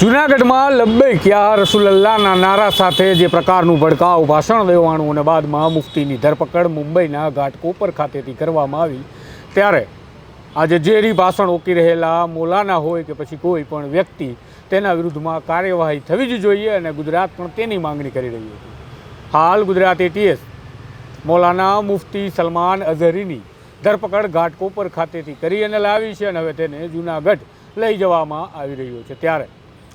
જુનાગઢમાં લબ્બૈક યા રસુલલ્લાહના નારા સાથે જે પ્રકારનું ભડકાવ ભાષણ દેવાણું અને બાદમાં મુફતીની ધરપકડ મુંબઈના ઘાટકોપર ખાતેથી કરવામાં આવી. ત્યારે આજે ઝેરી ભાષણ ઓકી રહેલા મોલાના હોય કે પછી કોઈ પણ વ્યક્તિ તેના વિરુદ્ધમાં કાર્યવાહી થવી જ જોઈએ અને ગુજરાત પણ તેની માંગણી કરી રહ્યું હતું. હાલ ગુજરાત એટીએસ મોલાના મુફતી સલમાન અઝહરીની ધરપકડ ઘાટકોપર ખાતેથી કરી અને લાવી છે અને હવે તેને જૂનાગઢ લઈ જવામાં આવી રહ્યો છે. ત્યારે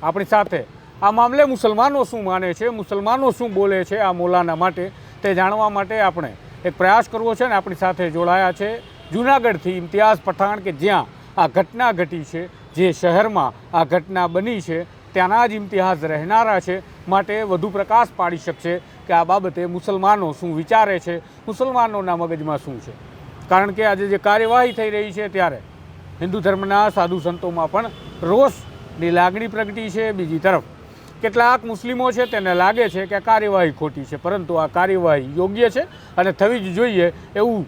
આપણી સાથે. આ મામલે મુસલમાનો શું માને છે? મુસલમાનો શું બોલે છે આ મોલાના માટે? તે જાણવા માટે આપણે એક પ્રયાસ કરવો છે ને આપણી સાથે જોડાયા છે જૂનાગઢથી ઇમ્તિયાઝ પઠાણ કે જ્યાં આ ઘટના ઘટી છે, જે શહેરમાં આ ઘટના બની છે, ત્યાંના જ ઇમ્તિહાસ રહેનારા છે, માટે વધુ પ્રકાશ પાડી શકશે કે આ બાબતે મુસલમાનો શું વિચારે છે, મુસલમાનોના મગજમાં શું છે? કારણ કે આજે જે કાર્યવાહી થઈ રહી છે ત્યારે હિન્દુ ધર્મના સાધુ સંતોમાં પણ રોષની લાગણી પ્રગટી છે બીજી તરફ. કેટલાક મુસ્લિમો છે તેને લાગે છે કે આ કાર્યવાહી ખોટી છે, પરંતુ આ કાર્યવાહી યોગ્ય છે અને થવી જ જોઈએ એવું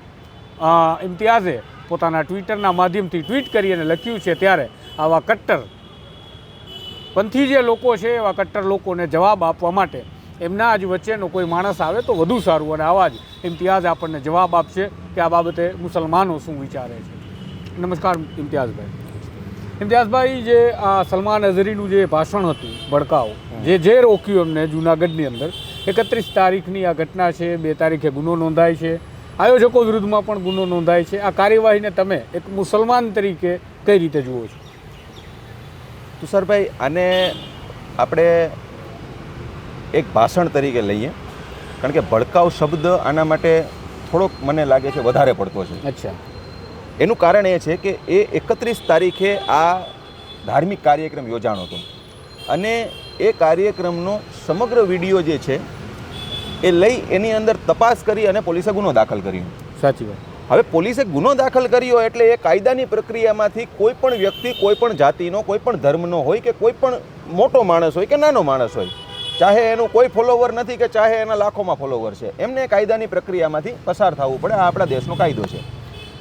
ઇમ્તિયાઝે પોતાના ટ્વિટરના માધ્યમથી ટ્વીટ કરી અને લખ્યું છે ત્યારે આવા કટ્ટર પંથી જે લોકો છે, એવા કટ્ટર લોકોને જવાબ આપવા માટે એમના જ વચ્ચેનો કોઈ માણસ આવે તો વધુ સારું અને આવા જ ઇમ્તિયાઝ આપણને જવાબ આપશે કે આ બાબતે મુસલમાનો શું વિચારે છે. નમસ્કાર ઇમ્તિયાઝભાઈ. ઇમ્તિયાઝભાઈ જે આ સલમાન અઝરીનું જે ભાષણ હતું ભડકાઓ જે જે રોક્યું એમને જૂનાગઢની અંદર એકત્રીસ તારીખની આ ઘટના છે બે તારીખે ગુનો નોંધાય છે આયોજકો વિરુદ્ધમાં પણ ગુનો નોંધાય છે. આ કાર્યવાહીને તમે એક મુસલમાન તરીકે કઈ રીતે જુઓ છો? તુષારભાઈ આને આપણે એક ભાષણ તરીકે લઈએ કારણ કે ભડકાઉ શબ્દ આના માટે થોડોક મને લાગે છે વધારે પડતો છે. અચ્છા. એનું કારણ એ છે કે એ એકત્રીસ તારીખે આ ધાર્મિક કાર્યક્રમ યોજાણો હતો. અને એ કાર્યક્રમનો સમગ્ર વીડિયો જે છે એ લઈ એની અંદર તપાસ કરી અને પોલીસે ગુનો દાખલ કર્યો. સાચી વાત. હવે પોલીસે ગુનો દાખલ કર્યો એટલે એ કાયદાની પ્રક્રિયામાંથી કોઈ પણ વ્યક્તિ કોઈ પણ જાતિનો કોઈ પણ ધર્મનો હોય કે કોઈ પણ મોટો માણસ હોય કે નાનો માણસ હોય ચાહે એનું કોઈ ફોલોવર નથી કે ચાહે એના લાખોમાં ફોલોવર છે એમને કાયદાની પ્રક્રિયામાંથી પસાર થવું પડે. આ આપણા દેશનો કાયદો છે.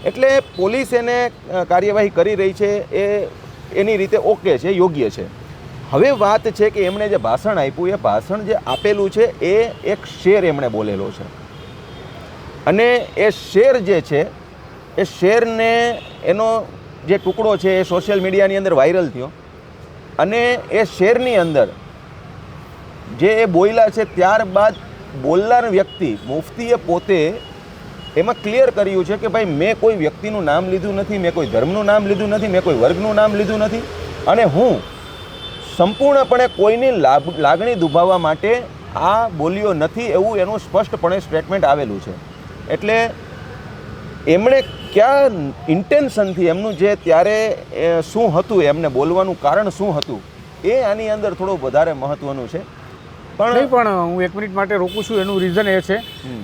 એટલે પોલીસ એને કાર્યવાહી કરી રહી છે, એ એની રીતે ઓકે છે, યોગ્ય છે. હવે વાત છે કે એમણે જે ભાષણ આપ્યું, એ ભાષણ જે આપેલું છે, એ એક શેર એમણે બોલેલો છે. અને એ શેર જે છે, એ શેરને એનો જે ટુકડો છે, એ સોશિયલ મીડિયાની અંદર વાયરલ થયો. અને એ શેરની અંદર જે એ બોયલા છે, ત્યારબાદ બોલનાર વ્યક્તિ, મુફતીએ પોતે એમાં ક્લિયર કર્યું છે કે ભાઈ મેં કોઈ વ્યક્તિનું નામ લીધું નથી, મેં કોઈ ધર્મનું નામ લીધું નથી, મેં કોઈ વર્ગનું નામ લીધું નથી. અને હું સંપૂર્ણપણે કોઈની લાભ, લાગણી દુભાવવા માટે આ બોલ્યો નથી એવું એનું સ્પષ્ટપણે સ્ટેટમેન્ટ આવેલું છે. એટલે એમણે કયા ઇન્ટેન્શનથી એમનું જે ત્યારે શું હતું, એમને બોલવાનું કારણ શું હતું, એ આની અંદર થોડું વધારે મહત્ત્વનું છે. પણ પણ હું એક મિનિટ માટે રોકું છું એનું રીઝન એ છે.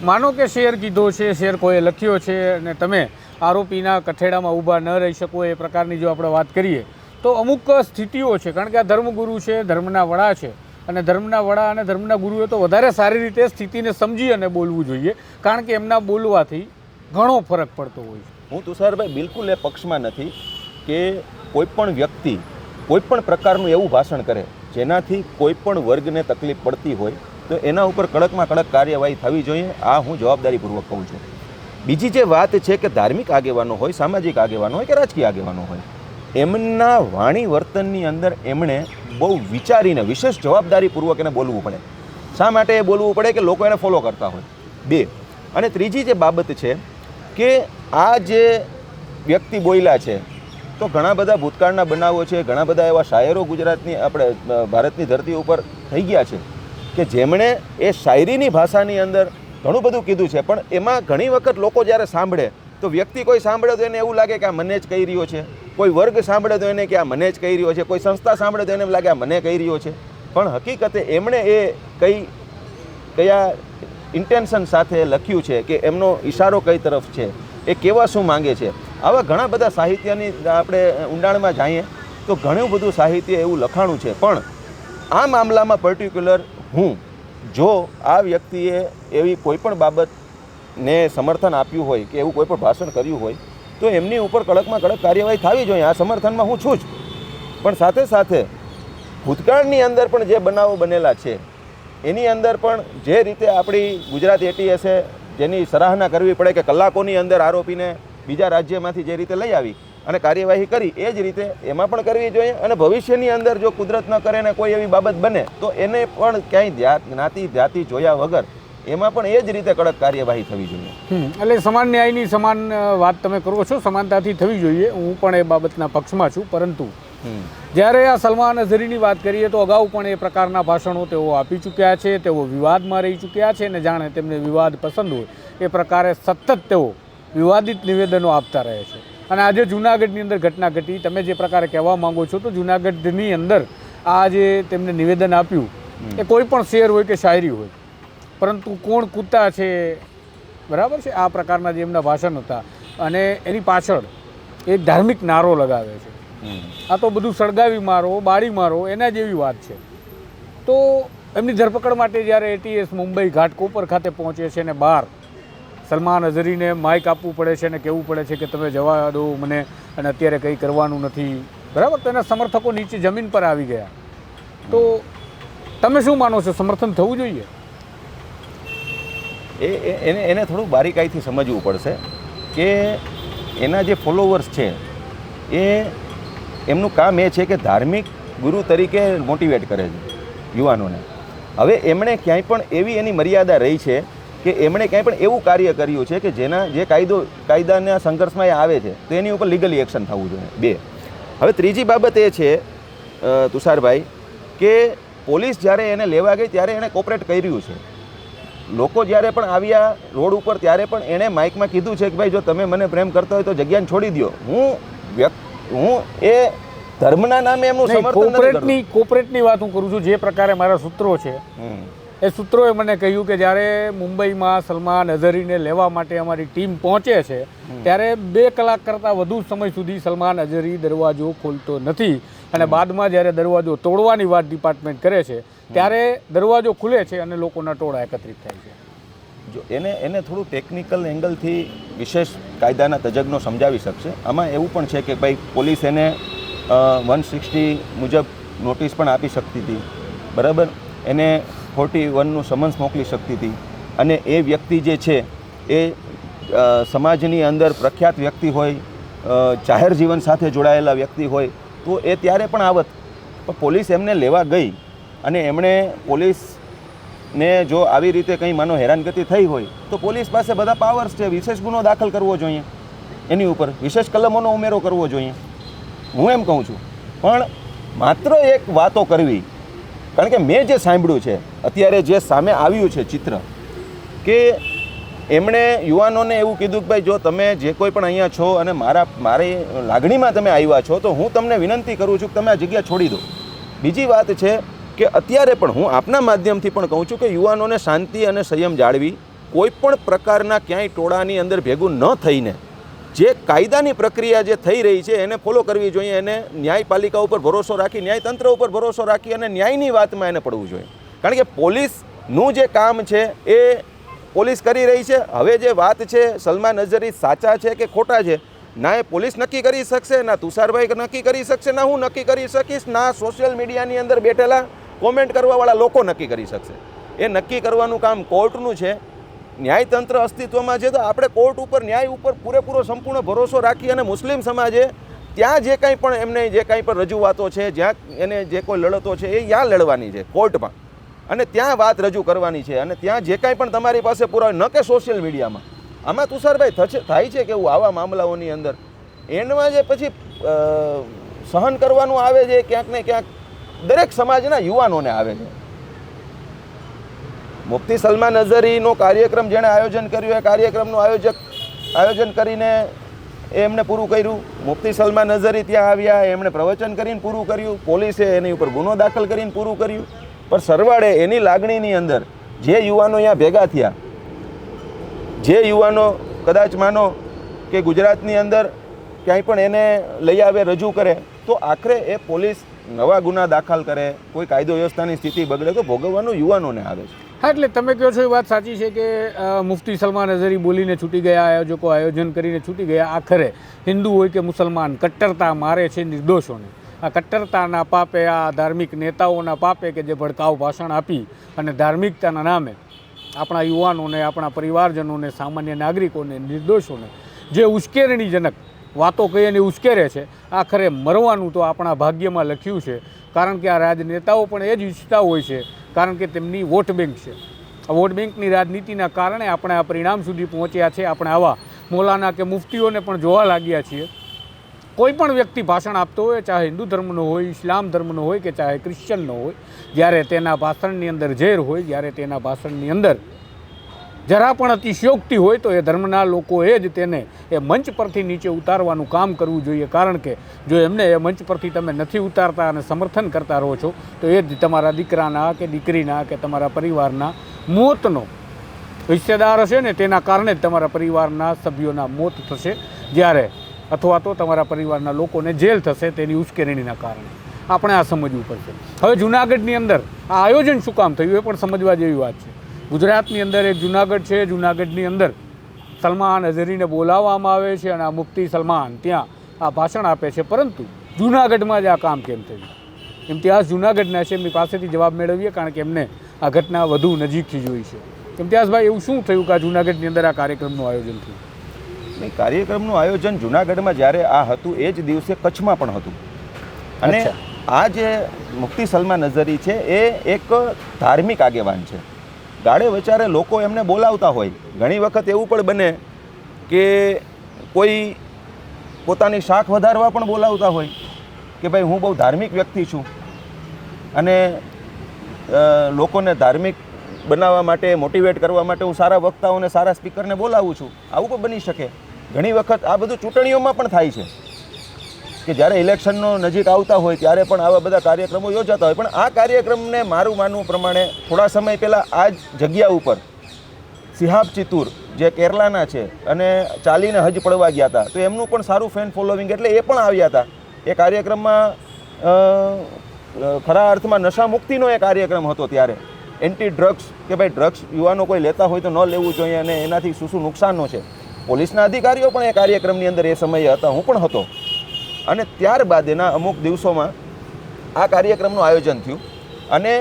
માનો કે શેર કીધો છે શેર કોઈએ લખ્યો છે અને તમે આરોપીના કઠેડામાં ઊભા ન રહી શકો એ પ્રકારની જો આપણે વાત કરીએ તો અમુક સ્થિતિઓ છે. કારણ કે આ ધર્મગુરુ છે ધર્મના વડા છે. અને ધર્મના વડા અને ધર્મના ગુરુએ તો વધારે સારી રીતે સ્થિતિને સમજી અને બોલવું જોઈએ. કારણ કે એમના બોલવાથી ઘણો ફરક પડતો હોય છે. હું તુષારભાઈ બિલકુલ એ પક્ષમાં નથી કે કોઈ પણ વ્યક્તિ કોઈ પણ પ્રકારનું એવું ભાષણ કરે જેનાથી કોઈ પણ વર્ગને તકલીફ પડતી હોય, તો એના ઉપર કડકમાં કડક કાર્યવાહી થવી જોઈએ. આ હું જવાબદારીપૂર્વક કહું છું. બીજી જે વાત છે કે ધાર્મિક આગેવાનો હોય, સામાજિક આગેવાનો હોય કે રાજકીય આગેવાનો હોય, એમના વાણી વર્તનની અંદર એમણે બહુ વિચારીને, વિશેષ જવાબદારીપૂર્વક એને બોલવું પડે. શા માટે એ બોલવું પડે કે લોકો એને ફોલો કરતા હોય? બે. અને ત્રીજી જે બાબત છે કે આ જે વ્યક્તિ બોલ્યા છે તો ઘણા બધા ભૂતકાળના બનાવો છે, ઘણા બધા એવા શાયરો ગુજરાતની, આપણે ભારતની ધરતી ઉપર થઈ ગયા છે કે જેમણે એ શાયરીની ભાષાની અંદર ઘણું બધું કીધું છે. પણ એમાં ઘણી વખત લોકો જ્યારે સાંભળે, તો વ્યક્તિ કોઈ સાંભળે તો એને એવું લાગે કે આ મને જ કહી રહ્યો છે. કોઈ વર્ગ સાંભળે તો એને કે આ મને જ કહી રહ્યો છે. કોઈ સંસ્થા સાંભળે તો એને લાગે આ મને કહી રહ્યો છે. પણ હકીકતે એમણે એ કઈ, કયા ઇન્ટેન્શન સાથે લખ્યું છે કે એમનો ઈશારો કઈ તરફ છે? એ કેવા શું માંગે છે? આવા ઘણા બધા સાહિત્યની આપણે ઊંડાણમાં જઈએ તો ઘણું બધું સાહિત્ય એવું લખાણું છે. પણ આ મામલામાં પર્ટિક્યુલર હું, જો આ વ્યક્તિએ એવી કોઈ પણ બાબતને સમર્થન આપ્યું હોય કે એવું કોઈ પણ ભાષણ કર્યું હોય, તો એમની ઉપર કડકમાં કડક કાર્યવાહી થવી જોઈએ. આ સમર્થનમાં હું છું જ. પણ સાથે સાથે ભૂતકાળની અંદર પણ જે બનાવો બનેલા છે, એની અંદર પણ જે રીતે આપણી ગુજરાત એટીએસે જેની સરાહના કરવી પડે કે કલાકોની અંદર આરોપીને બીજા રાજ્યમાંથી જે રીતે લઈ આવી અને કાર્યવાહી કરી એ જ રીતે એમાં પણ કરવી જોઈએ અને ભવિષ્યની અંદર જો કુદરત ન કરે ને કોઈ એવી બાબત બને તો એને પણ ક્યાંય જ્ઞાતિ જાતિ જોયા વગર એમાં પણ એ જ રીતે કડક કાર્યવાહી થવી જોઈએ. એટલે સમાન ન્યાયની સમાન વાત તમે કરો છો સમાનતાથી થવી જોઈએ. હું પણ એ બાબતના પક્ષમાં છું પરંતુ જ્યારે આ સલમાન અઝહરીની વાત કરીએ તો અગાઉ પણ એ પ્રકારના ભાષણો તેઓ આપી ચૂક્યા છે તેઓ વિવાદમાં રહી ચૂક્યા છે અને જાણે તેમને વિવાદ પસંદ હોય એ પ્રકારે સતત તેઓ વિવાદિત નિવેદનો આપતા રહે છે. અને આજે જૂનાગઢની અંદર ઘટના ઘટી. તમે જે પ્રકારે કહેવા માગો છો તો જૂનાગઢની અંદર આ જે તેમને નિવેદન આપ્યું એ કોઈ પણ શેર હોય કે શાયરી હોય. પરંતુ કોણ કૂતા છે બરાબર છે? આ પ્રકારના જે એમના ભાષણ હતા. અને એની પાછળ એક ધાર્મિક નારો લગાવે છે. આ તો બધું સળગાવી મારો બાળી મારો એના જેવી વાત છે. તો એમની ધરપકડ માટે જ્યારે એટીએસ મુંબઈ ઘાટકોપર ખાતે પહોંચે છે અને બહાર સલમાન અઝરીને માઇક આપવું પડે છે અને કહેવું પડે છે કે તમે જવા દો મને અને અત્યારે કંઈ કરવાનું નથી. બરાબર? તો એના સમર્થકો નીચે જમીન પર આવી ગયા. તો તમે શું માનો છો? સમર્થન થવું જોઈએ? એ- એને એને થોડું બારીકાઈથી સમજવું પડશે કે એના જે ફોલોવર્સ છે, એ એમનું કામ એ છે કે ધાર્મિક ગુરુ તરીકે મોટિવેટ કરે છે યુવાનોને. હવે એમણે ક્યાંય પણ એવી એની મર્યાદા રહી છે કે એમણે ક્યાંય પણ એવું કાર્ય કર્યું છે કે જેના જે કાયદો કાયદાના સંઘર્ષમાં એ આવે છે તો એની ઉપર લીગલી એક્શન થવું જોઈએ. બે. હવે ત્રીજી બાબત એ છે તુષારભાઈ કે પોલીસ જ્યારે એને લેવા ગઈ ત્યારે એણે કોપરેટ કર્યું છે. લોકો જ્યારે પણ આવ્યા રોડ ઉપર ત્યારે પણ એણે માઇકમાં કીધું છે કે ભાઈ જો તમે મને પ્રેમ કરતા હોય તો જગ્યાને છોડી દો હું વ્યક્ત હું એ ધર્મના નામે એમનું સમર્થન કોપરેટની કોર્પોરેટની વાત હું કરું છું. જે પ્રકારે મારા સૂત્રો છે. એ સૂત્રોએ મને કહ્યું કે જ્યારે મુંબઈમાં સલમાન અઝહરીને લેવા માટે અમારી ટીમ પહોંચે છે ત્યારે બે કલાક કરતાં વધુ સમય સુધી સલમાન અઝહરી દરવાજો ખોલતો નથી અને બાદમાં જ્યારે દરવાજો તોડવાની વાત ડિપાર્ટમેન્ટ કરે છે ત્યારે દરવાજો ખુલે છે અને લોકોના ટોળા એકત્રિત થાય છે. જો એને એને થોડું ટેકનિકલ એંગલથી વિશેષ કાયદાના તજજ્ઞો સમજાવી શકશે. આમાં એવું પણ છે કે ભાઈ પોલીસ એને વન સિક્સટી મુજબ નોટિસ પણ આપી શકતી હતી. બરાબર? એને ફોર્ટી વનનું સમન્સ મોકલી શકતી હતી. અને એ વ્યક્તિ જે છે, એ સમાજની અંદર પ્રખ્યાત વ્યક્તિ હોય જાહેર જીવન સાથે જોડાયેલા વ્યક્તિ હોય, તો એ ત્યારે પણ આવત. પણ પોલીસ એમને લેવા ગઈ અને એમણે પોલીસને જો આવી રીતે કંઈ માનો હેરાનગતિ થઈ હોય, તો પોલીસ પાસે બધા પાવર્સ છે. વિશેષ ગુનો દાખલ કરવો જોઈએ. એની ઉપર વિશેષ કલમોનો ઉમેરો કરવો જોઈએ. હું એમ કહું છું. પણ માત્ર એક વાતો કરવી કારણ કે મેં જે સાંભળ્યું છે, અત્યારે જે સામે આવ્યું છે ચિત્ર, કે એમણે યુવાનોને એવું કીધું કે ભાઈ, જો તમે જે કોઈ પણ અહીંયા છો અને મારા, મારી લાગણીમાં તમે આવ્યા છો, તો હું તમને વિનંતી કરું છું કે તમે આ જગ્યા છોડી દો. બીજી વાત છે કે અત્યારે પણ હું આપના માધ્યમથી પણ કહું છું કે યુવાનોને શાંતિ અને સંયમ જાળવી, કોઈ પણ પ્રકારના ક્યાંય ટોળાની અંદર ભેગું ન થઈને જે કાયદાની પ્રક્રિયા જે થઈ રહી છે, એને ફોલો કરવી જોઈએ એને ન્યાયપાલિકા ઉપર ભરોસો રાખી, ન્યાયતંત્ર ઉપર ભરોસો રાખી અને ન્યાયની વાતમાં એને પડવું જોઈએ. કારણ કે પોલીસનું જે કામ છે, એ પોલીસ કરી રહી છે. હવે જે વાત છે, સલમાન અઝરી સાચા છે કે ખોટા છે? ના, એ પોલીસ નક્કી કરી શકશે, ના, તુષારભાઈ નક્કી કરી શકશે, ના, હું નક્કી કરી શકીશ, ના, સોશિયલ મીડિયાની અંદર બેઠેલા કોમેન્ટ કરવાવાળા લોકો નક્કી કરી શકશે. એ નક્કી કરવાનું કામ કોર્ટનું છે ન્યાયતંત્ર અસ્તિત્વમાં છે તો આપણે કોર્ટ ઉપર, ન્યાય ઉપર પૂરેપૂરો સંપૂર્ણ ભરોસો રાખી અને મુસ્લિમ સમાજે ત્યાં જે કાંઈ પણ એમને જે કાંઈ પણ રજૂઆતો છે, જ્યાં એને જે કોઈ લડતો છે એ ત્યાં લડવાની છે કોર્ટમાં. અને ત્યાં વાત રજૂ કરવાની છે અને ત્યાં જે કાંઈ પણ તમારી પાસે પુરાવા, ન કે સોશિયલ મીડિયામાં આમાં તુષારભાઈ, થશે, થાય છે કે એવું આવા મામલાઓની અંદર? એન્ડમાં જે પછી સહન કરવાનું આવે છે ક્યાંક ને ક્યાંક દરેક સમાજના યુવાનોને આવે છે. મુફ્તી સલમાન અઝહરીનો કાર્યક્રમ જેણે આયોજન કર્યું, એ કાર્યક્રમનું આયોજક આયોજન કરીને એમને પૂરું કર્યું. મુફ્તી સલમાન અઝહરી ત્યાં આવ્યા, એમણે પ્રવચન કરીને પૂરું કર્યું. પોલીસે એની ઉપર ગુનો દાખલ કરીને પૂરું કર્યું. પણ સરવાળે એની લાગણીની અંદર જે યુવાનો અહીંયા ભેગા થયા, જે યુવાનો કદાચ માનો કે ગુજરાતની અંદર ક્યાંય પણ એને લઈ આવે, રજૂ કરે તો આખરે એ પોલીસ નવા ગુના દાખલ કરે, કોઈ કાયદો વ્યવસ્થાની સ્થિતિ બગડે તો ભોગવવાનું યુવાનોને આવે છે. હા, એટલે તમે કહો છો એ વાત સાચી છે કે મુફ્તી સલમાન અઝરી બોલીને છૂટી ગયા, આયોજકો આયોજન કરીને છૂટી ગયા. આખરે હિન્દુ હોય કે મુસલમાન, કટ્ટરતા મારે છે નિર્દોષોને. આ કટ્ટરતાના પાપે, આ ધાર્મિક નેતાઓના પાપે કે જે ભડકાઉ ભાષણ આપી અને ધાર્મિકતાના નામે આપણા યુવાનોને, આપણા પરિવારજનોને, સામાન્ય નાગરિકોને, નિર્દોષોને, જે ઉશ્કેરણીજનક વાતો કહી અને ઉશ્કેરે છે. આખરે મરવાનું તો આપણા ભાગ્યમાં લખ્યું છે. કારણ કે આ રાજનેતાઓ પણ એ જ ઈચ્છતા હોય છે. કારણ કે તેમની વોટ બેંક છે. આ વોટ બેંકની રાજનીતિના કારણે આપણે આ પરિણામ સુધી પહોંચ્યા છે. આપણે આવા મોલાના કે મુફ્તીઓને પણ જોવા લાગ્યા છીએ. કોઈ પણ વ્યક્તિ ભાષણ આપતો હોય, ચાહે હિન્દુ ધર્મનો હોય, ઇસ્લામ ધર્મનો હોય કે ચાહે ક્રિશ્ચનનો હોય, જ્યારે તેના ભાષણની અંદર ઝેર હોય, જ્યારે તેના ભાષણની અંદર જરા પણ અતિશયોક્તિ હોય તો એ ધર્મના લોકોએ જ તેને એ મંચ પરથી નીચે ઉતારવાનું કામ કરવું જોઈએ. કારણ કે જો એમને એ મંચ પરથી તમે નથી ઉતારતા અને સમર્થન કરતા રહો છો, તો એ જ તમારા દીકરાના કે દીકરીના કે તમારા પરિવારના મોતનો હિસ્સેદાર હશે ને તેના કારણે જ તમારા પરિવારના સભ્યોના મોત થશે. જ્યારે અથવા તો તમારા પરિવારના લોકોને જેલ થશે તેની ઉશ્કેરણીના કારણે. આપણે આ સમજવું પડશે. હવે જુનાગઢની અંદર આ આયોજન શું કામ થયું એ પણ સમજવા જેવી વાત છે. ગુજરાતની અંદર એક જુનાગઢ છે. જુનાગઢની અંદર સલમાન અઝહરીને બોલાવવામાં આવે છે અને આ મુફ્તી સલમાન ત્યાં આ ભાષણ આપે છે. પરંતુ જુનાગઢમાં જ આ કામ કેમ થયું? ઇમ્તિયાઝ જુનાગઢના છે. એમની પાસેથી જવાબ મેળવીએ કારણ કે એમને આ ઘટના વધુ નજીકથી જોઈ છે. ઇમ્તિયાઝભાઈ એવું શું થયું કે આ જુનાગઢની અંદર આ કાર્યક્રમનું આયોજન થયું? નહીં કાર્યક્રમનું આયોજન જુનાગઢમાં જ્યારે આ હતું એ જ દિવસે કચ્છમાં પણ હતું. અને આ જે મુક્તિ સલમાન નઝરી છે એ એક ધાર્મિક આગેવાન છે. ગાળે વચારે લોકો એમને બોલાવતા હોય. ઘણી વખત એવું પણ બને કે કોઈ પોતાની શાખ વધારવા પણ બોલાવતા હોય કે ભાઈ હું બહુ ધાર્મિક વ્યક્તિ છું. અને લોકોને ધાર્મિક બનાવવા માટે મોટિવેટ કરવા માટે હું સારા વક્તાઓને, સારા સ્પીકરને બોલાવું છું. આવું પણ બની શકે. ઘણી વખત આ બધું ચૂંટણીઓમાં પણ થાય છે. કે જ્યારે ઇલેક્શનનો નજીક આવતા હોય ત્યારે પણ આવા બધા કાર્યક્રમો યોજાતા હોય. પણ આ કાર્યક્રમને મારું માનવું પ્રમાણે થોડા સમય પહેલાં આ જ જગ્યા ઉપર સિહાબ ચિત્તુર જે કેરલાના છે અને ચાલીને હજ પડવા ગયા હતા, તો એમનું પણ સારું ફેન ફોલોવિંગ એટલે એ પણ આવ્યા હતા. એ કાર્યક્રમમાં ખરા અર્થમાં નશા મુક્તિનો એ કાર્યક્રમ હતો ત્યારે. એન્ટી ડ્રગ્સ કે ભાઈ ડ્રગ્સ યુવાનો કોઈ લેતા હોય તો ન લેવું જોઈએ અને એનાથી શું શું નુકસાનો છે. પોલીસના અધિકારીઓ પણ એ કાર્યક્રમની અંદર એ સમયે હતા, હું પણ હતો. અને ત્યારબાદ એના અમુક દિવસોમાં આ કાર્યક્રમનું આયોજન થયું. અને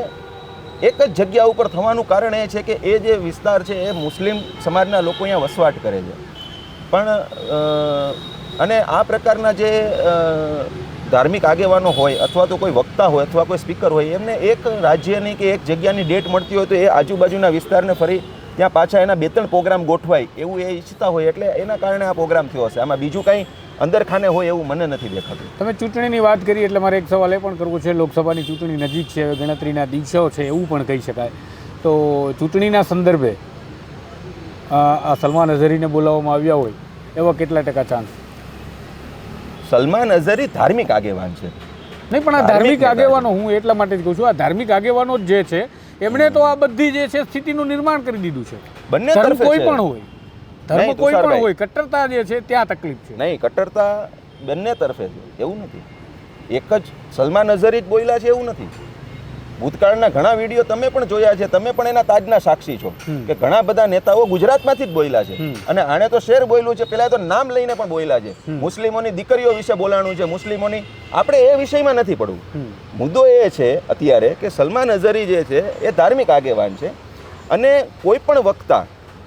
એક જ જગ્યા ઉપર થવાનું કારણ એ છે કે એ જે વિસ્તાર છે એ મુસ્લિમ સમાજના લોકો અહીંયા વસવાટ કરે છે. પણ અને આ પ્રકારના જે ધાર્મિક આગેવાનો હોય અથવા તો કોઈ વક્તા હોય અથવા કોઈ સ્પીકર હોય, એમને એક રાજ્યની કે એક જગ્યાની ડેટ મળતી હોય તો એ આજુબાજુના વિસ્તારને ફરી ત્યાં પાછા એના બે ત્રણ પ્રોગ્રામ ગોઠવાય એવું એ ઈચ્છતા હોય એટલે એના કારણે આ પ્રોગ્રામ થયો હશે. આમાં બીજું કંઈ અંદર ખાને હોય એવું મને નથી દેખાતું. તમે ચૂંટણીની વાત કરી એટલે મારે એક સવાલ એ પણ કરવો છે લોકસભાની ચૂંટણી નજીક છે ગણતરીના દિવસો છે એવું પણ કહી શકાય. તો ચૂંટણીના સંદર્ભે આ સલમાન અઝહરીને બોલાવવામાં આવ્યા હોય એવા કેટલા ટકા ચાન્સ સલમાન અઝહરી ધાર્મિક આગેવાન છે. નહીં પણ આ ધાર્મિક આગેવાનો હું એટલા માટે જ કહું છું આ ધાર્મિક આગેવાનો જ જે છે એમણે તો આ બધી જે છે સ્થિતિનું નિર્માણ કરી દીધું છે. બંને કોઈ પણ હોય. ધર્મ કોઈ પણ હોય કટ્ટરતા જે છે ત્યાં તકલીફ છે. નહીં કટ્ટરતા બંને તરફે છે એવું નથી. એક જ સલમાન અઝહરી જ બોલ્યા છે એવું નથી. ભૂતકાળના ઘણા વીડિયો તમે પણ જોયા છે તમે પણ એના તાજના સાક્ષી છો કે ઘણા બધા નેતાઓ ગુજરાતમાંથી જ બોલ્યા છે. અને આણે તો શેર બોલ્યું છે પેલા તો નામ લઈને પણ બોલ્યા છે. મુસ્લિમોની દીકરીઓ વિશે બોલાણું છે મુસ્લિમોની આપણે એ વિષયમાં નથી પડવું. મુદ્દો એ છે અત્યારે કે સલમાન અઝહરી જે છે એ ધાર્મિક આગેવાન છે. અને કોઈ પણ વક્તા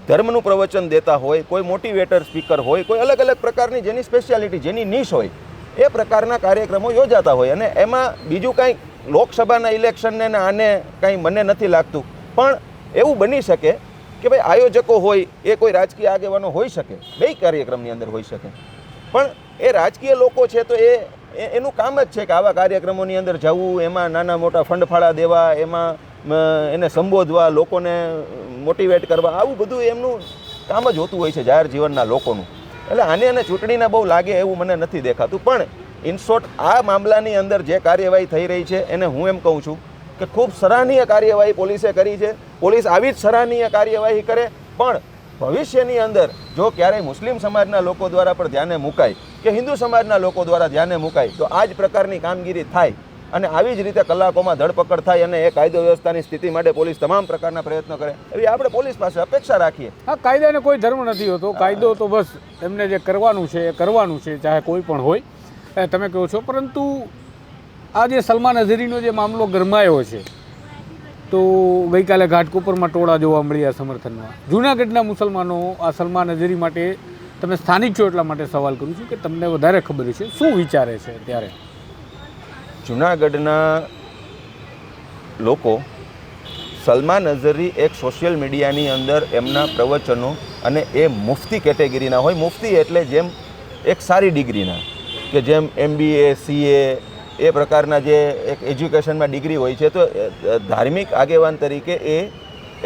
ધર્મનું પ્રવચન દેતા હોય, કોઈ મોટિવેટર સ્પીકર હોય, કોઈ અલગ અલગ પ્રકારની જેની સ્પેશિયાલિટી જેની નિશ હોય, એ પ્રકારના કાર્યક્રમો યોજાતા હોય અને એમાં બીજું કાંઈ લોકસભાના ઇલેક્શનને આને કાંઈ મને નથી લાગતું. પણ એવું બની શકે કે ભાઈ આયોજકો હોય, એ કોઈ રાજકીય આગેવાનો હોઈ શકે, બે કાર્યક્રમની અંદર હોઈ શકે. પણ એ રાજકીય લોકો છે તો એ, એનું કામ જ છે કે આવા કાર્યક્રમોની અંદર જવું, એમાં નાના મોટા ફંડફાળા દેવા, એમાં એને સંબોધવા, લોકોને મોટિવેટ કરવા, આવું બધું એમનું કામ જ હોતું હોય છે જાહેર જીવનના લોકોનું. એટલે આને અને ચૂંટણીના બહુ લાગે એવું મને નથી દેખાતું. પણ ઇનશોર્ટ આ મામલાની અંદર જે કાર્યવાહી થઈ રહી છે, એને હું એમ કહું છું કે ખૂબ સરાહનીય કાર્યવાહી પોલીસે કરી છે. પોલીસ આવી જ સરાહનીય કાર્યવાહી કરે. પણ ભવિષ્યની અંદર જો ક્યારેય મુસ્લિમ સમાજના લોકો દ્વારા પણ ધ્યાને મુકાય કે હિન્દુ સમાજના લોકો દ્વારા ધ્યાને મુકાય, તો આ જ પ્રકારની કામગીરી થાય. અને આવી જ રીતે કલાકોમાં ધરપકડ થાય અને એ કાયદો વ્યવસ્થાની સ્થિતિ માટે પોલીસ તમામ પ્રકારના પ્રયત્નો કરે. એવી આપણે પોલીસ પાસે અપેક્ષા રાખીએ. હા, કાયદાને કોઈ ધર્મ નથી હોતો. કાયદો તો બસ એમને જે કરવાનું છે, એ કરવાનું છે, ચાહે કોઈ પણ હોય. તમે કહો છો. પરંતુ આ જે સલમાન અઝરીનો જે મામલો ગરમાયો છે, તો ગઈકાલે ઘાટકોપરમાં ટોળા જોવા મળ્યા સમર્થનમાં. જૂનાગઢના મુસલમાનો આ સલમાન અઝરી માટે તમે સ્થાનિક છો એટલા માટે સવાલ કરું છું કે તમને વધારે ખબર છે. શું વિચારે છે ત્યારે જુનાગઢના લોકો સલમાન અઝહરી એક સોશિયલ મીડિયાની અંદર એમના પ્રવચનો અને એ મુફતી કેટેગરીના હોય. મુફતી એટલે જેમ એક સારી ડિગ્રીના કે જેમ એમબીએ સીએ એ પ્રકારના જે એક એજ્યુકેશનમાં ડિગ્રી હોય છે તો ધાર્મિક આગેવાન તરીકે એ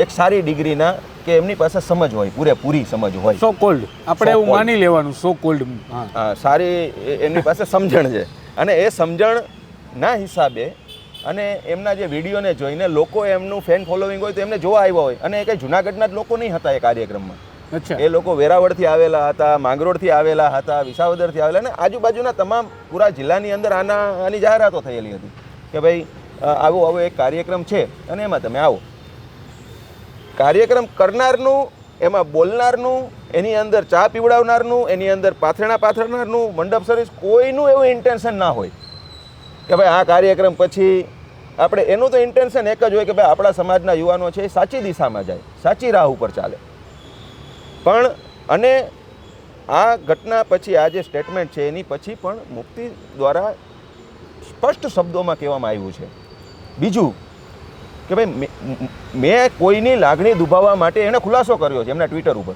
એક સારી ડિગ્રીના કે એમની પાસે સમજ હોય પૂરેપૂરી સમજ હોય. સો કોલ્ડ આપણે એવું માની લેવાનું સો કોલ્ડ સારી એમની પાસે સમજણ છે. અને એ સમજણના હિસાબે અને એમના જે વિડીયોને જોઈને લોકો એમનું ફેન ફોલોવિંગ હોય તો એમને જોવા આવ્યા હોય. અને એ કંઈ જુનાગઢના જ લોકો નહીં હતા એ કાર્યક્રમમાં. અચ્છા. એ લોકો વેરાવળથી આવેલા હતા માંગરોળથી આવેલા હતા વિસાવદરથી આવેલા અને આજુબાજુના તમામ પૂરા જિલ્લાની અંદર આના આની જાહેરાતો થયેલી હતી કે ભાઈ આવો આવો એક કાર્યક્રમ છે અને એમાં તમે આવો. કાર્યક્રમ કરનારનું એમાં બોલનારનું એની અંદર ચા પીવડાવનારનું એની અંદર પાથરણા પાથરનારનું મંડપ સર્વિસ કોઈનું એવું ઇન્ટેન્શન ના હોય. કે ભાઈ આ કાર્યક્રમ પછી આપણે, એનું તો ઇન્ટેન્શન એક જ હોય કે ભાઈ આપણા સમાજના યુવાનો છે એ સાચી દિશામાં જાય, સાચી રાહ ઉપર ચાલે. પણ, અને આ ઘટના પછી, આ જે સ્ટેટમેન્ટ છે, એની પછી પણ મુક્તિ દ્વારા સ્પષ્ટ શબ્દોમાં કહેવામાં આવ્યું છે. બીજું કે ભાઈ, મે- કોઈની લાગણી દુભાવવા માટે એણે ખુલાસો કર્યો છે, એમના ટ્વિટર ઉપર.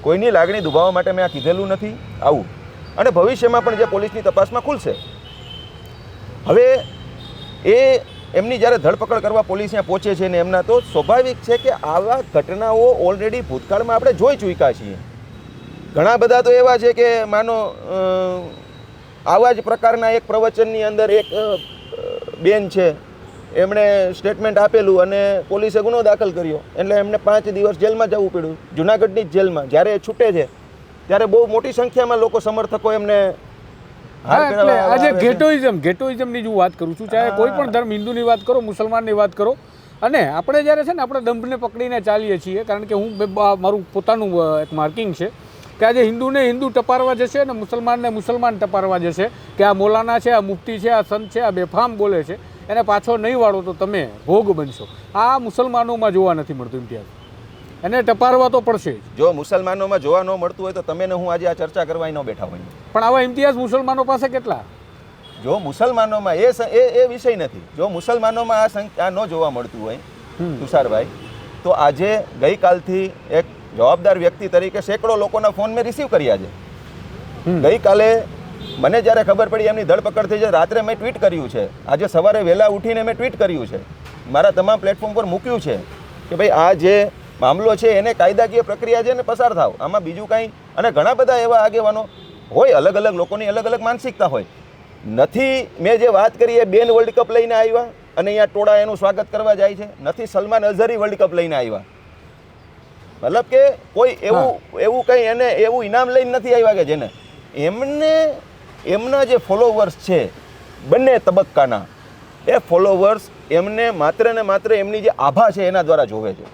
કોઈની લાગણી દુભાવવા માટે મેં આ કીધેલું નથી, આવું. અને ભવિષ્યમાં પણ જે પોલીસની તપાસમાં ખુલશે હવે એ એમની જ્યારે ધરપકડ કરવા પોલીસ ત્યાં પહોંચે છે ને એમના, તો સ્વાભાવિક છે કે આવા ઘટનાઓ ઓલરેડી ભૂતકાળમાં આપણે જોઈ ચૂક્યા છીએ. ઘણા બધા તો એવા છે કે માનો આવા જ પ્રકારના એક પ્રવચનની અંદર એક બેન છે, એમણે સ્ટેટમેન્ટ આપેલું અને પોલીસે ગુનો દાખલ કર્યો. એટલે એમને પાંચ દિવસ જેલમાં જવું પડ્યું. જુનાગઢની જ જેલમાં. જ્યારે એ છૂટે છે, ત્યારે બહુ મોટી સંખ્યામાં લોકો સમર્થકો એમને હા એટલે આજે. ગેટોઇઝમ ગેટોઇઝમની જો વાત કરું છું ચાહે કોઈ પણ ધર્મ હિન્દુની વાત કરો મુસલમાનની વાત કરો. અને આપણે જ્યારે છે ને આપણે દંભને પકડીને ચાલીએ છીએ કારણ કે હું મારું પોતાનું એક માર્કિંગ છે કે આજે હિન્દુને હિન્દુ ટપારવા જશે અને મુસલમાનને મુસલમાન ટપારવા જશે કે આ મોલાના છે આ મુફ્તી છે આ સંત છે આ બેફામ બોલે છે એને પાછો નહીં વાળો તો તમે ભોગ બનશો. આ મુસલમાનોમાં જોવા નથી મળતું ઇમ્તિયાઝ. એને ટપારવા તો પડશે જો. મુસલમાનોમાં જોવા ન મળતું હોય તો તમે હું આજે આ ચર્ચા કરવા ન બેઠા હોય. પણ આવા ઇમ્તિયાઝ મુસલમાનો પાસે કેટલા? જો મુસલમાનોમાં એ એ એ વિષય નથી. જો મુસલમાનોમાં આ સંખ્યા ન જોવા મળતું હોય તુષારભાઈ તો આજે ગઈકાલથી એક જવાબદાર વ્યક્તિ તરીકે સેંકડો લોકોના ફોન મેં રિસીવ કર્યા છે. ગઈકાલે મને જ્યારે ખબર પડી એમની ધરપકડ થઈ છે રાત્રે મેં ટ્વીટ કર્યું છે. આજે સવારે વહેલા ઉઠીને મેં ટ્વીટ કર્યું છે. મારા તમામ પ્લેટફોર્મ પર મૂક્યું છે કે ભાઈ આ જે મામલો છે એને કાયદાકીય પ્રક્રિયા છે ને પસાર થાવ. આમાં બીજું કાંઈ? અને ઘણા બધા એવા આગેવાનો હોય અલગ અલગ લોકોની અલગ અલગ માનસિકતા હોય. નથી મેં જે વાત કરી એ બેન વર્લ્ડ કપ લઈને આવ્યા અને અહીંયા ટોળા એનું સ્વાગત કરવા જાય છે. નથી સલમાન અઝહરી વર્લ્ડ કપ લઈને આવ્યા. મતલબ કે કોઈ એવું એવું કંઈ એને એવું ઇનામ લઈને નથી આવ્યા કે જેને. એમને એમના જે ફોલોવર્સ છે બંને તબક્કાના એ ફોલોવર્સ એમને માત્ર ને માત્ર એમની જે આભા છે એના દ્વારા જોવે છે.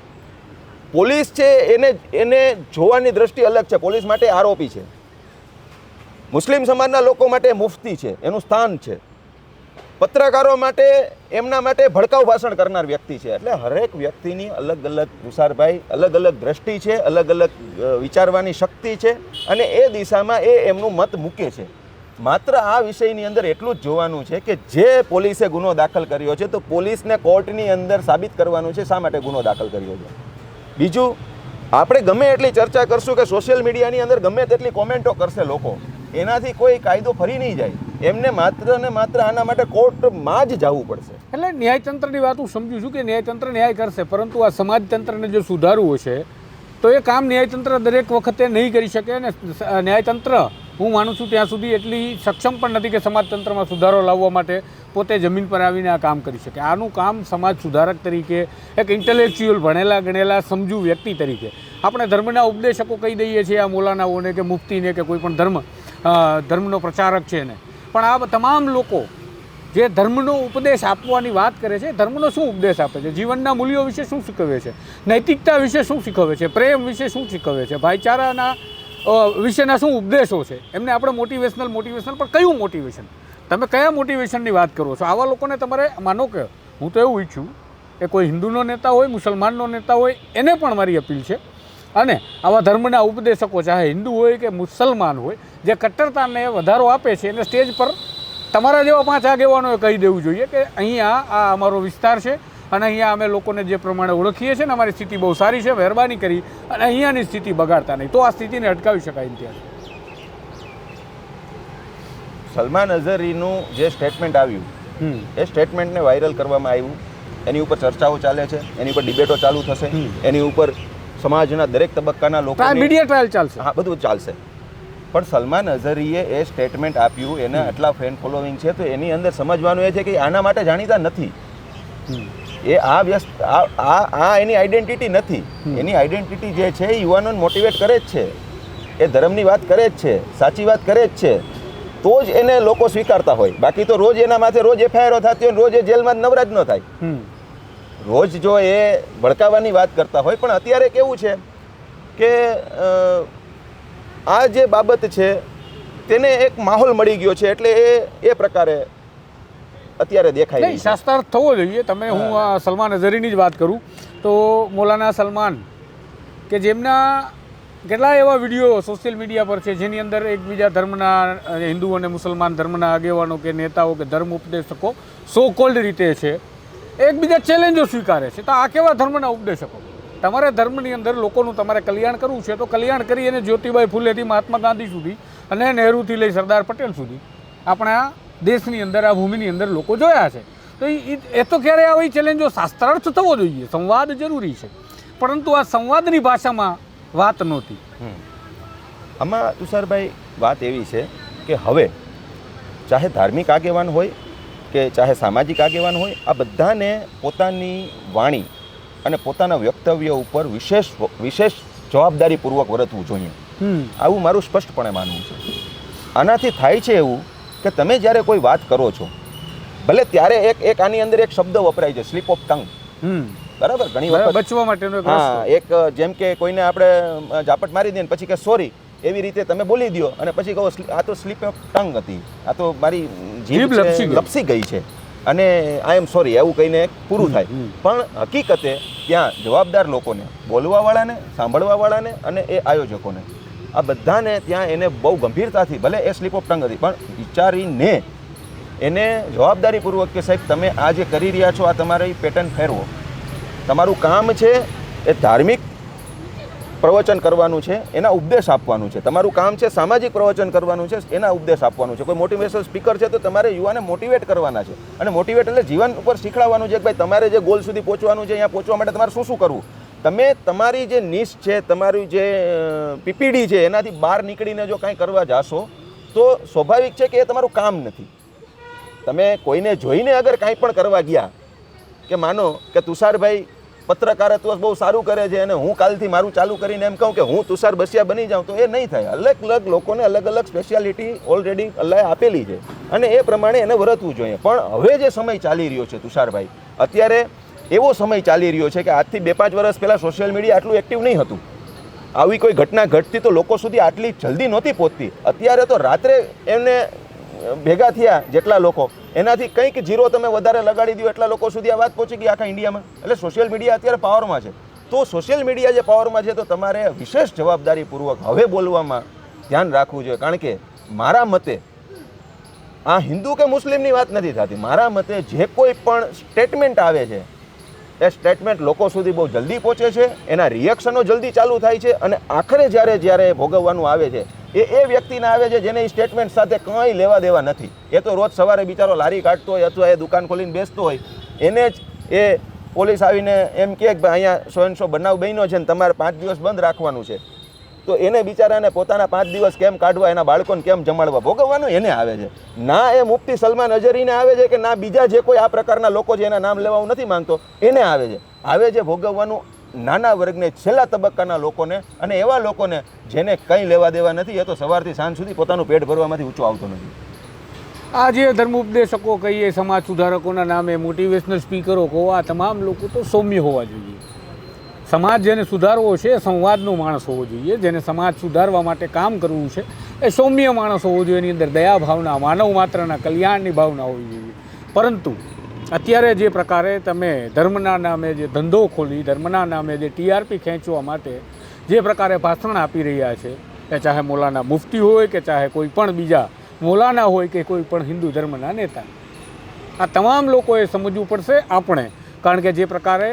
પોલીસ છે એને એને જોવાની દ્રષ્ટિ અલગ છે. પોલીસ માટે આરોપી છે. મુસ્લિમ સમાજના લોકો માટે મુફતી છે. એનું સ્થાન છે. પત્રકારો માટે, એમના માટે ભડકાઉ ભાષણ કરનાર વ્યક્તિ છે. એટલે હરેક વ્યક્તિની અલગ અલગ તુષારભાઈ અલગ અલગ દ્રષ્ટિ છે, અલગ અલગ વિચારવાની શક્તિ છે અને એ દિશામાં એ એમનું મત મૂકે છે. માત્ર આ વિષયની અંદર એટલું જ જોવાનું છે કે જે પોલીસે ગુનો દાખલ કર્યો છે તો પોલીસને કોર્ટની અંદર સાબિત કરવાનું છે શા માટે ગુનો દાખલ કર્યો છે. બીજું, આપણે ગમે એટલી ચર્ચા કરશું કે સોશિયલ મીડિયાની અંદર ગમે તેટલી કોમેન્ટો કરશે લોકો, એનાથી કોઈ કાયદો ફરી નહીં જાય. એમને માત્ર ને માત્ર આના માટે કોર્ટમાં જ જવું પડશે. એટલે ન્યાયતંત્રની વાત હું સમજુ છું કે ન્યાયતંત્ર ન્યાય કરશે, પરંતુ આ સમાજતંત્રને જો સુધારવું છે તો એ કામ ન્યાયતંત્ર દરેક વખતે નહીં કરી શકે અને ન્યાયતંત્ર, હું માનું છું ત્યાં સુધી એટલી સક્ષમ પણ નથી કે સમાજતંત્રમાં સુધારો લાવવા માટે. પોતે જમીન પર આવીને આ કામ કરી શકે. આનું કામ સમાજ સુધારક તરીકે, એક ઇન્ટેલેક્ચ્યુઅલ ભણેલા ગણેલા સમજુ વ્યક્તિ તરીકે. આપણે ધર્મના ઉપદેશકો કહી દઈએ છીએ આ મોલાનાઓને કે મુફ્તીને કે કોઈ પણ ધર્મ ધર્મનો પ્રચારક છે એને. પણ આ તમામ લોકો જે ધર્મનો ઉપદેશ આપવાની વાત કરે છે, ધર્મનો શું ઉપદેશ આપે છે? જીવનના મૂલ્યો વિશે શું શીખવે છે? નૈતિકતા વિશે શું શીખવે છે? પ્રેમ વિશે શું શીખવે છે? ભાઈચારાના વિશેના શું ઉપદેશો છે? એમને આપણે મોટિવેશનલ મોટિવેશનલ પણ કયું મોટિવેશન તમે કયા મોટિવેશનની વાત કરો છો? આવા લોકોને તમારે માનો કે હું તો એવું ઈચ્છું કે કોઈ હિન્દુનો નેતા હોય, મુસલમાનનો નેતા હોય, એને પણ મારી અપીલ છે. અને આવા ધર્મના ઉપદેશકો, ચાહે હિન્દુ હોય કે મુસલમાન હોય, જે કટ્ટરતાને વધારો આપે છે, એને સ્ટેજ પર તમારા જેવા પાંચ આગેવાનોએ કહી દેવું જોઈએ કે અહીંયા આ અમારો વિસ્તાર છે અને અહીંયા અમે લોકોને જે પ્રમાણે ઓળખીએ છીએ ને અમારી સ્થિતિ બહુ સારી છે, મહેરબાની કરી અને અહીંયાની સ્થિતિ બગાડતા નહીં. તો આ સ્થિતિને અટકાવી શકાય ત્યાં. સલમાન અઝહરીનું જે સ્ટેટમેન્ટ આવ્યું એ સ્ટેટમેન્ટને વાયરલ કરવામાં આવ્યું. એની ઉપર ચર્ચાઓ ચાલે છે એની ઉપર ડિબેટો ચાલુ થશે એની ઉપર સમાજના દરેક તબક્કાના લોકો મીડિયા ટ્રાયલ ચાલશે. હા બધું ચાલશે. પણ સલમાન અઝહરીએ એ સ્ટેટમેન્ટ આપ્યું એને આટલા ફેન ફોલોવિંગ છે તો એની અંદર સમજવાનું એ છે કે આના માટે જાણીતા નથી. એ આ વ્યસ્ત આ આ આ એની આઈડેન્ટિટી નથી. એની આઈડેન્ટિટી જે છે એ યુવાનોને મોટિવેટ કરે જ છે. એ ધર્મની વાત કરે જ છે સાચી વાત કરે જ છે. તો જ એને લોકો સ્વીકારતા હોય. બાકી તો રોજ એના માથે રોજ એફઆઈઆર થતી હોય રોજ એ જેલમાં જ નવરાજ ન થાય. રોજ જો એ ભડકાવાની વાત કરતા હોય પણ અત્યારે કેવું છે કે આ જે બાબત છે તેને એક માહોલ મળી ગયો છે એટલે એ એ પ્રકારે અત્યારે દેખાય નહીં શાસ્ત્રાર્થ થવો જોઈએ. તમે હું આ સલમાન અઝરીની જ વાત કરું. તો મોલાના સલમાન કે જેમના કેટલા એવા વીડિયો સોશિયલ મીડિયા પર છે? જેની અંદર એકબીજા ધર્મના હિન્દુ અને મુસલમાન ધર્મના આગેવાનો કે નેતાઓ કે ધર્મ ઉપદેશકો સો કોલ્ડ રીતે છે. એકબીજા ચેલેન્જો સ્વીકારે છે. તો આ કેવા ધર્મના ઉપદેશકો? તમારે ધર્મની અંદર લોકોનું તમારે કલ્યાણ કરવું છે, તો કલ્યાણ કરી અને જ્યોતિબાઈ ફૂલેથી મહાત્મા ગાંધી સુધી અને નહેરુથી લઈ સરદાર પટેલ સુધી. આપણા દેશની અંદર, આ ભૂમિની અંદર લોકો જોયા છે. તો એ તો ક્યારે આવી ચેલેન્જો શાસ્ત્રાર્થ થવો જોઈએ? સંવાદ જરૂરી છે. પરંતુ આ સંવાદની ભાષામાં વાત નહોતી. આમાં તુષારભાઈ વાત એવી છે કે હવે ચાહે ધાર્મિક આગેવાન હોય કે ચાહે સામાજિક આગેવાન હોય આ બધાને પોતાની વાણી અને પોતાના વક્તવ્ય ઉપર વિશેષ વિશેષ જવાબદારીપૂર્વક વર્તવું જોઈએ. આવું મારું સ્પષ્ટપણે માનવું છે. આનાથી થાય છે એવું કે તમે જ્યારે કોઈ વાત કરો છો ભલે ત્યારે એક એક આની અંદર એક શબ્દ વપરાય છે સ્લીપ ઓફ ટંગ બરાબર ઘણી વખત બચવા માટેનો એક હા એક જેમ કે કોઈને આપણે ઝાપટ મારી દઈએ ને પછી કે સોરી એવી રીતે તમે બોલી દો અને પછી કહો આ તો સ્લીપ ઓફ ટંગ હતી. આ તો મારી જીભ લપસી ગઈ." છે. અને આઈ એમ સોરી એવું કહીને પૂરું થાય. પણ હકીકતે ત્યાં જવાબદાર લોકોને બોલવાવાળાને સાંભળવાવાળાને અને એ આયોજકોને આ બધાને ત્યાં એને બહુ ગંભીરતાથી ભલે એ સ્લીપ ઓફ ટંગ હતી પણ વિચારીને એને જવાબદારીપૂર્વક કે સાહેબ તમે આ જે કરી રહ્યા છો આ તમારી પેટર્ન ફેરવો. તમારું કામ છે એ ધાર્મિક પ્રવચન કરવાનું છે, એના ઉપદેશ આપવાનું છે. તમારું કામ છે સામાજિક પ્રવચન કરવાનું છે, એના ઉપદેશ આપવાનું છે. કોઈ મોટિવેશનલ સ્પીકર છે તો તમારે યુવાને મોટિવેટ કરવાના છે. અને મોટિવેટ એટલે જીવન ઉપર શીખડાવવાનું છે કે ભાઈ તમારે જે ગોલ સુધી પહોંચવાનું છે, અહીંયા પહોંચવા માટે તમારે શું શું કરવું? તમે તમારી જે નિશ છે, તમારી જે પીપીડી છે, એનાથી બહાર નીકળીને જો કાંઈ કરવા જાશો, તો સ્વાભાવિક છે કે એ તમારું કામ નથી. તમે કોઈને જોઈને અગર કાંઈ પણ કરવા ગયા કે માનો કે તુષારભાઈ પત્રકારત્વ બહુ સારું કરે છે અને હું કાલથી મારું ચાલુ કરીને એમ કહું કે હું તુષાર બસિયા બની જાઉં તો એ નહીં થાય. અલગ અલગ લોકોને અલગ અલગ સ્પેશિયાલિટી ઓલરેડી અલ્લાએ આપેલી છે અને એ પ્રમાણે એને વર્તવું જોઈએ. પણ હવે જે સમય ચાલી રહ્યો છે તુષારભાઈ, અત્યારે એવો સમય ચાલી રહ્યો છે કે આજથી બે પાંચ વર્ષ પહેલાં સોશિયલ મીડિયા આટલું એક્ટિવ નહીં હતું. આવી કોઈ ઘટના ઘટતી તો લોકો સુધી આટલી જલ્દી નહોતી પહોંચતી. અત્યારે તો રાત્રે એમને ભેગા થયા જેટલા લોકો એનાથી કંઈક જીરો તમે વધારે લગાડી દો એટલા લોકો સુધી આ વાત પહોંચી ગઈ આખા ઇન્ડિયામાં. એટલે સોશિયલ મીડિયા અત્યારે પાવરમાં છે. તો સોશિયલ મીડિયા જે પાવરમાં છે તો તમારે વિશેષ જવાબદારીપૂર્વક હવે બોલવામાં ધ્યાન રાખવું જોઈએ. કારણ કે મારા મતે આ હિન્દુ કે મુસ્લિમની વાત નથી થતી. મારા મતે જે કોઈ પણ સ્ટેટમેન્ટ આવે છે, એ સ્ટેટમેન્ટ લોકો સુધી બહુ જલ્દી પહોંચે છે. એના રિએક્શનો જલ્દી ચાલુ થાય છે અને આખરે જ્યારે જ્યારે ભોગવવાનું આવે છે એ એ વ્યક્તિને આવે છે જેને એ સ્ટેટમેન્ટ સાથે કંઈ લેવા દેવા નથી. એ તો રોજ સવારે બિચારો લારી કાઢતો હોય અથવા એ દુકાન ખોલીને બેસતો હોય, એને જ એ પોલીસ આવીને એમ કે ભાઈ, અહીંયા સો એન સો બનાવ બન્યો છે ને તમારે પાંચ દિવસ બંધ રાખવાનું છે. તો એને બિચારાને પોતાના પાંચ દિવસ કેમ કાઢવા, એના બાળકોને કેમ જમાડવા, ભોગવવાનું એને આવે છે. ના એ મુફ્તી સલમાન અજરીને આવે છે કે ના બીજા જે કોઈ આ પ્રકારના લોકો છે એના નામ લેવા નથી માંગતો, એને આવે છે. આવે છે ભોગવવાનું નાના વર્ગને છેલ્લા તબક્કાના લોકોને અને એવા લોકોને જેને કંઈ લેવા દેવા નથી, એ તો સવારથી સાંજ સુધી પોતાનું પેટ ભરવામાંથી ઊંચો આવતો નથી. આ જે ધર્મ ઉપદેશકો કહીએ, સમાજ સુધારકોના નામે મોટિવેશનલ સ્પીકરો કહો આ તમામ લોકો તો સૌમ્ય હોવા જોઈએ. સમાજ જેને સુધારવો છે, એ સંવાદનો માણસ હોવો જોઈએ. જેને સમાજ સુધારવા માટે કામ કરવું છે, એ સૌમ્ય માણસ હોવો જોઈએ. એની અંદર દયા ભાવના માનવ માત્રના કલ્યાણની ભાવના હોવી જોઈએ. પરંતુ અત્યારે જે પ્રકારે તમે ધર્મના નામે જે ધંધો ખોલી, ધર્મના નામે જે ટીઆરપી ખેંચવા માટે જે પ્રકારે ભાષણ આપી રહ્યા છે એ ચાહે મોલાના મુફ્તી હોય કે ચાહે કોઈ પણ બીજા મોલાના હોય કે કોઈ પણ હિન્દુ ધર્મના નેતા. આ તમામ લોકોએ સમજવું પડશે આપણે, કારણ કે જે પ્રકારે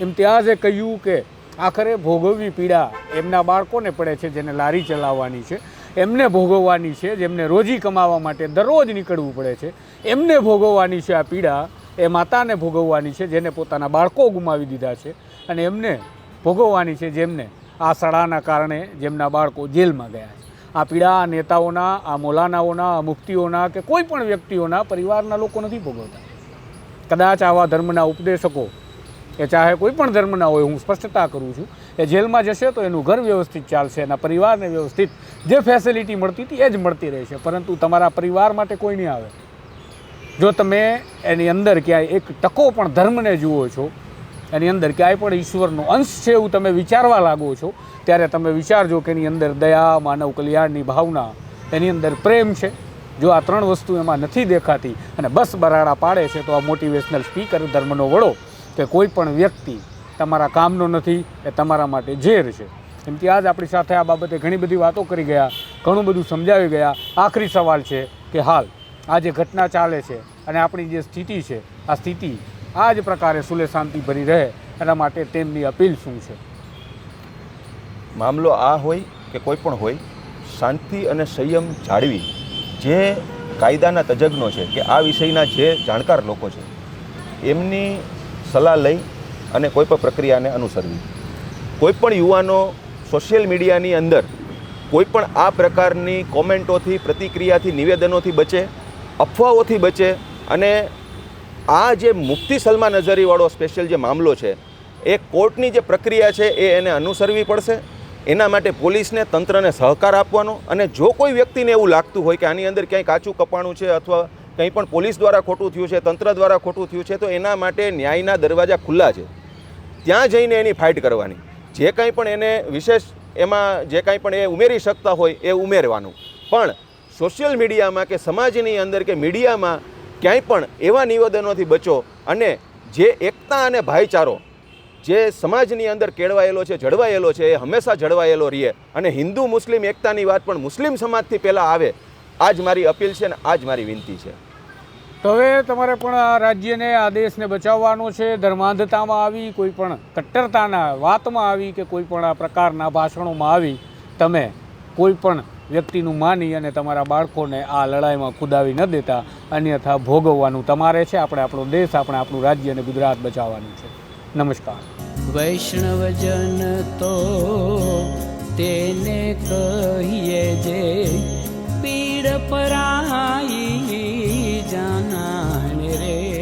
ઇમ્તિયાઝે કહ્યું કે આખરે ભોગવવી પીડા એમના બાળકોને પડે છે, જેને લારી ચલાવવાની છે, એમને ભોગવવાની છે, જેમને રોજી કમાવા માટે દરરોજ નીકળવું પડે છે, એમને ભોગવવાની છે આ પીડા. એ માતાને ભોગવવાની છે, જેને પોતાના બાળકો ગુમાવી દીધા છે અને એમને ભોગવવાની છે જેમને આ શાળાના કારણે જેમના બાળકો જેલમાં ગયા છે. આ પીડા આ નેતાઓના, આ મોલાનાઓના, આ મુક્તિઓના કે કોઈ પણ વ્યક્તિઓના પરિવારના લોકો નથી ભોગવતા. કદાચ આવા ધર્મના ઉપદેશકો, એ ચાહે કોઈ પણ ધર્મના હોય, હું સ્પષ્ટતા કરું છું, એ જેલમાં જશે તો એનું ઘર વ્યવસ્થિત ચાલશે, એના પરિવારને વ્યવસ્થિત જે ફેસિલિટી મળતી હતી એ જ મળતી રહેશે. પરંતુ તમારા પરિવાર માટે કોઈ નહીં આવે. જો તમે એની અંદર ક્યાંય એક ટકો પણ ધર્મને જુઓ છો, એની અંદર ક્યાંય પણ ઈશ્વરનો અંશ છે એવું તમે વિચારવા લાગો છો, ત્યારે તમે વિચારજો કે એની અંદર દયા, માનવ કલ્યાણની ભાવના, એની અંદર પ્રેમ છે. જો આ ત્રણ વસ્તુ એમાં નથી દેખાતી અને બસ બરાડા પાડે છે, તો આ મોટિવેશનલ સ્પીકર ધર્મનો વડો કે કોઈ પણ વ્યક્તિ તમારા કામનો નથી, એ તમારા માટે ઝેર છે. એમથી આજ આપણી સાથે આ બાબતે ઘણી બધી વાતો કરી ગયા, ઘણું બધું સમજાવી ગયા. આખરી સવાલ છે કે હાલ આ જે ઘટના ચાલે છે અને આપણી જે સ્થિતિ છે, આ સ્થિતિ આ જ પ્રકારે સુલે શાંતિ ભરી રહે એના માટે તેમની અપીલ શું છે? મામલો આ હોય કે કોઈ પણ હોય, શાંતિ અને સંયમ જાળવી જે કાયદાના તજજ્ઞો છે કે આ વિષયના જે જાણકાર લોકો છે, એમની સલાહ લઈ અને કોઈ પણ પ્રક્રિયાને અનુસરવી. કોઈ પણ યુવાનો સોશિયલ મીડિયાની અંદર કોઈ પણ આ પ્રકારની કોમેન્ટોથી, પ્રતિક્રિયાથી, નિવેદનોથી બચે અફવાઓથી બચે અને આ જે મુફ્તી સલમાન અઝહરીવાળો સ્પેશિયલ જે મામલો છે, એ કોર્ટની જે પ્રક્રિયા છે, એ એને અનુસરવી પડશે. એના માટે પોલીસને, તંત્રને સહકાર આપવાનો અને જો કોઈ વ્યક્તિને એવું લાગતું હોય કે આની અંદર ક્યાંય કાચું કપાણું છે અથવા કંઈ પણ પોલીસ દ્વારા ખોટું થયું છે, તંત્ર દ્વારા ખોટું થયું છે, તો એના માટે ન્યાયના દરવાજા ખુલ્લા છે. ત્યાં જઈને એની ફાઇટ કરવાની. જે કાંઈ પણ એને વિશેષ એમાં જે કાંઈ પણ એ ઉમેરી શકતા હોય, એ ઉમેરવાનું. પણ સોશિયલ મીડિયામાં કે સમાજની અંદર કે મીડિયામાં ક્યાંય પણ એવા નિવેદનોથી બચો અને જે એકતા અને ભાઈચારો જે સમાજની અંદર કેળવાયેલો છે, જળવાયેલો છે, એ હંમેશા જળવાયેલો રહે અને હિન્દુ, મુસ્લિમ એકતાની વાત પણ મુસ્લિમ સમાજથી પહેલાં આવે આ જ મારી અપીલ છે ને આ જ મારી વિનંતી છે. તો હવે તમારે પણ આ રાજ્યને આ દેશને બચાવવાનો છે, ધર્માંધતામાં આવી, કોઈ પણ કટ્ટરતાના વાતમાં આવી કે કોઈ પણ આ પ્રકારના ભાષણોમાં આવી, તમે કોઈ પણ વ્યક્તિનું માની અને તમારા બાળકોને આ લડાઈમાં કુદાવી ન દેતા, અન્યથા ભોગવવાનું તમારે છે. આપણે આપણો દેશ, આપણે આપણું રાજ્ય અને ગુજરાત બચાવવાનું છે. નમસ્કાર. વૈષ્ણવજન તો તેને કહીએ જે, પીડ પરાઈ જાનાને રે.